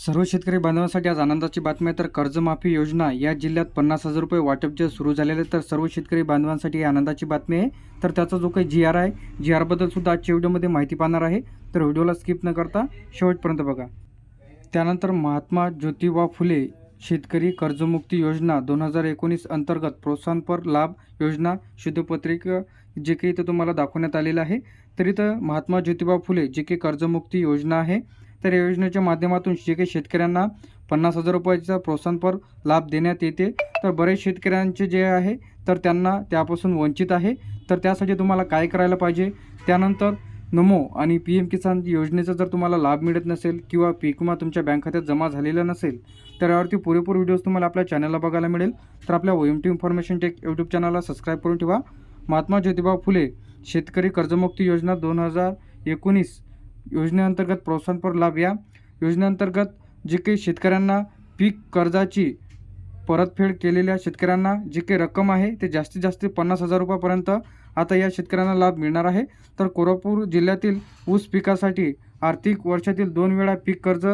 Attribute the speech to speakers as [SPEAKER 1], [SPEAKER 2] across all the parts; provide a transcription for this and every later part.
[SPEAKER 1] सर्व शेतकरी बांधवांसाठी आज आनंदाची बातमी आहे. तर कर्जमाफी योजना या जिल्ह्यात पन्नास हजार रुपये वाटप जे सुरू झालेले आहे, तर सर्व शेतकरी बांधवांसाठी आनंदाची बातमी आहे. तर त्याचा जो काही जी आर आहे जी आरबद्दल सुद्धा आजच्या व्हिडिओमध्ये माहिती पाहणार आहे. तर व्हिडिओला स्किप न करता शेवटपर्यंत बघा. त्यानंतर महात्मा ज्योतिबा फुले शेतकरी कर्जमुक्ती योजना दोन हजार एकोणीस अंतर्गत प्रोत्साहनपर लाभ योजना शुद्धपत्रिका जे काही इथं तुम्हाला दाखवण्यात आलेलं आहे. तर इथं महात्मा ज्योतिबा फुले जे काही कर्जमुक्ती योजना आहे तर या योजनेच्या माध्यमातून जे काही शेतकऱ्यांना पन्नास हजार रुपयाचा प्रोत्साहनपर लाभ देण्यात येते. तर बरेच शेतकऱ्यांचे जे आहे तर त्यांना त्यापासून वंचित आहे. तर त्यासाठी तुम्हाला काय करायला पाहिजे? त्यानंतर नमो आणि पी एम किसान योजनेचा जर तुम्हाला लाभ मिळत नसेल किंवा पीक विमा तुमच्या बँक खात्यात जमा झालेला नसेल तर यावरती पुरेपूर व्हिडिओज तुम्हाला आपल्या चॅनलला बघायला मिळेल. तर आपल्या O M T information tech YouTube चॅनलला सबस्क्राईब करून ठेवा. महात्मा ज्योतिबा फुले शेतकरी कर्जमुक्ती योजना दोन हजार एकोणीस योजनेअंतर्गत प्रोत्साहनपर लाभ या. योजनेअंतर्गत जे काही शेतकऱ्यांना पीक कर्जाची परतफेड केलेल्या शेतकऱ्यांना जी काही रक्कम आहे ते जास्तीत जास्त पन्नास हजार रुपयापर्यंत आता या शेतकऱ्यांना लाभ मिळणार आहे. तर कोल्हापूर जिल्ह्यातील ऊस पिकासाठी आर्थिक वर्षातील दोन वेळा पीक कर्ज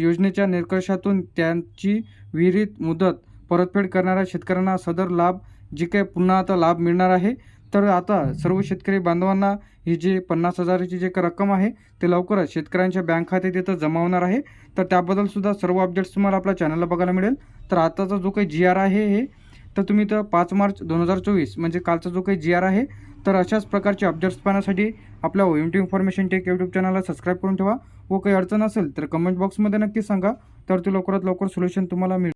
[SPEAKER 1] योजनेच्या निकषातून त्यांची विहिरीत मुदत परतफेड करणाऱ्या शेतकऱ्यांना सदर लाभ जे काही पुन्हा आता लाभ मिळणार आहे तर आता सर्व शेतकरी बांधवांना ही जी पन्नास हजाराची जे रक्कम आहे ते लवकरच शेतकऱ्यांच्या बँक खात्यात इथं जमा होणार आहे. तर त्याबद्दल सुद्धा सर्व अपडेट्स तुम्हाला आपल्या चॅनलला बघायला मिळेल. तर आताचा जो काही जी आर आहे हे तर तुम्ही तर पाच मार्च दोन हजार चोवीस म्हणजे कालचा जो काही जी आर आहे तर अशाच प्रकारचे अपडेट्स पाहण्यासाठी आपल्या O M T information tech YouTube चॅनलला सबस्क्राईब करून ठेवा. व काही अडचण असेल तर कमेंट बॉक्समध्ये नक्की सांगा. तर ते लवकरात लवकर सोल्युशन तुम्हाला मिळेल.